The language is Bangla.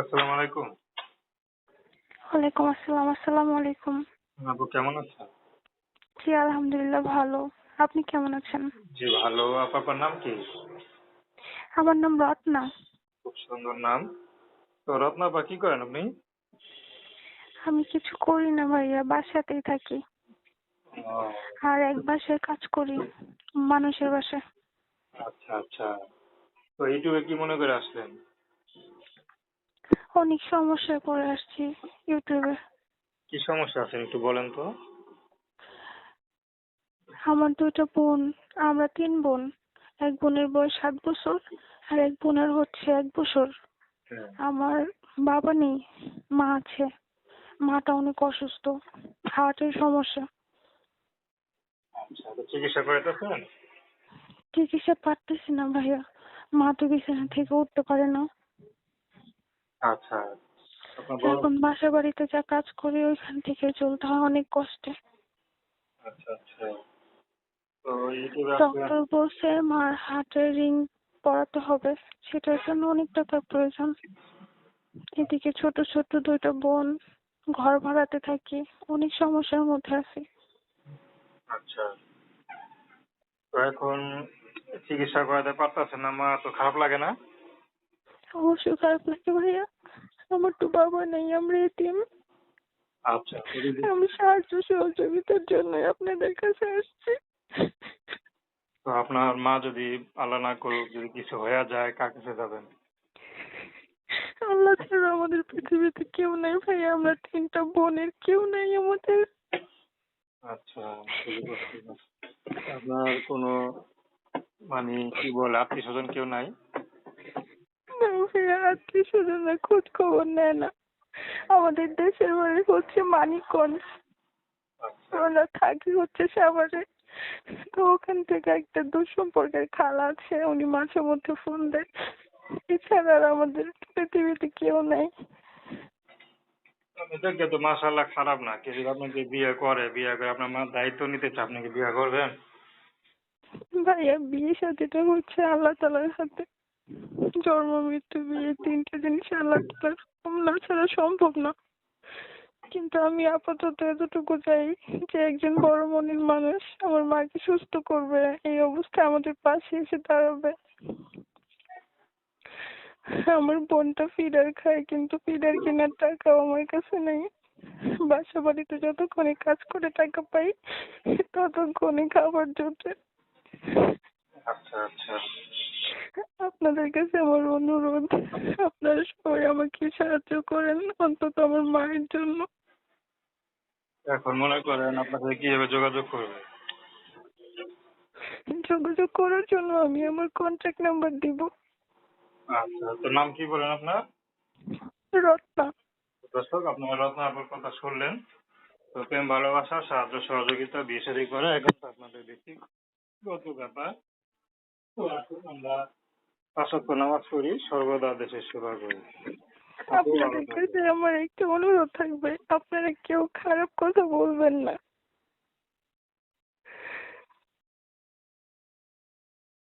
আসসালামু আলাইকুম। ওয়ালাইকুম আসসালাম আসসালামু আলাইকুম। আপু কেমন আছেন? জি আলহামদুলিল্লাহ ভালো। আপনি কেমন আছেন? জি ভালো। আপু আপনার নাম কি? আমার নাম রত্না। খুব সুন্দর নাম। তো রত্না আপা কি করেন আপনি? আমি কিছু করি না ভাইয়া বাসাতেই থাকি। আর এক বাসায় কাজ করি মানুষের বাসায়। আচ্ছা আচ্ছা। তো ইউটিউবে কি মনে করে আসলেন? অনেক সমস্যায় পড়ে আসছি ইউটিউবে। কি সমস্যা আছেন একটু বলেন তো? আমার দুটো বোন আমরা তিন বোন। এক বোনের বয়স সাত বছর আর এক বোনের হচ্ছে এক বছর। হ্যাঁ। আমার বাবা নেই মা আছে। মাটা অনেক অসুস্থ হার্টের সমস্যা। আচ্ছা চিকিৎসা পারতেছি না ভাইয়া। মা তো বিছানা থেকে উঠতে পারে না। আচ্ছা। আপনার বড় এখন বাসা বাড়িতে যা কাজ করি ওইখান থেকে চলতে হয় অনেক কষ্টে। আচ্ছা আচ্ছা। তো ইউটিউবে ডক্টর বলছে মার হার্টের রিং পরাতে হবে। সেটার জন্য অনেক টাকার প্রয়োজন। এদিকে ছোট ছোট দুইটা বোন ঘর ভাড়াতে থাকি। অনেক সমস্যার মধ্যে আছি। আচ্ছা। তো এখন চিকিৎসা করাতে পারতেছেন না মা তো খারাপ লাগে না? অবশ্যই খারাপ লাগে ভাইয়া আমার তো বাবা নেই আমরা আচ্ছা আমি সাহায্য সহযোগিতার জন্য আপনাদের কাছে আসছি তো আপনার মা যদি আল্লাহ না করুক যদি কিছু হয়ে যায় কার কাছে যাবেন আল্লাহ ছাড়া আমাদের পৃথিবীতে কেউ নাই ভাই আমরা তিনটা বোনের কেউ নাই আমাদের আচ্ছা আপনার কোনো মানে কি বলে আত্মীয় স্বজন কেউ নাই আত্মীয় স্বজনরা খোঁজ খবর নেয় না। আমাদের দেশের বাড়ি হচ্ছে মানিকগঞ্জ। আমরা থাকি হচ্ছে সাভারে। তো ওখান থেকে একটা দুঃসম্পর্কের খালা আছে উনি মাঝে মধ্যে ফোন দেয়। এছাড়া আর আমাদের পৃথিবীতে কেউ নেই। এটাকে তো মাশাল্লাহ খারাপ না। কেউ যদি আপনাকে বিয়ে করে বিয়ে করে আপনার মার দায়িত্ব নিতে চায় আপনি কি বিয়ে করবেন? ভাইয়া বিয়ে সাথেটা হচ্ছে আল্লাহ তালার হাতে। জন্ম মৃত্যু বিয়ে তিনটে জিনিস আল্লাহ তালার ছাড়া সম্ভব না। কিন্তু আমি আপাতত এতটুকু চাই যে একজন বড় মনের মানুষ আমার মাকে সুস্থ করবে, এই অবস্থায় আমাদের পাশে এসে দাঁড়াবে। আমার বোনটা ফিডার খায়, কিন্তু ফিডার কেনার টাকাও আমার কাছে নেই। বাসা বাড়িতে যতক্ষণে কাজ করে টাকা পাই, ততক্ষণে খাবার জোটে। আচ্ছা আচ্ছা। আপনাদের কাছে আমার অনুরোধ আপনারা সবাই আমাকে সাহায্য করেন অন্তত আমার মায়ের জন্য। এখন মনে করেন আপনার সাথে কীভাবে যোগাযোগ করবে? যোগাযোগ করার জন্য আমি আমার কন্ট্যাক্ট নাম্বার দিব। আচ্ছা তো নাম কি বলেন আপনার? রত্না। দর্শক আপনারা রত্ন আপুর কথা শুনলেন। তো প্রেম ভালোবাসা সাহায্য সহযোগিতা বিয়ে করে এখন আপনাদের ব্যক্তিগত ব্যাপার। তো আসুন আমরা পাঁচক্য নামাজ পড়ি সর্বদা দেশের সেবা করি আপনাদের। কাছে আমার একটা অনুরোধ থাকবে আপনারা কেউ খারাপ কথা বলবেন না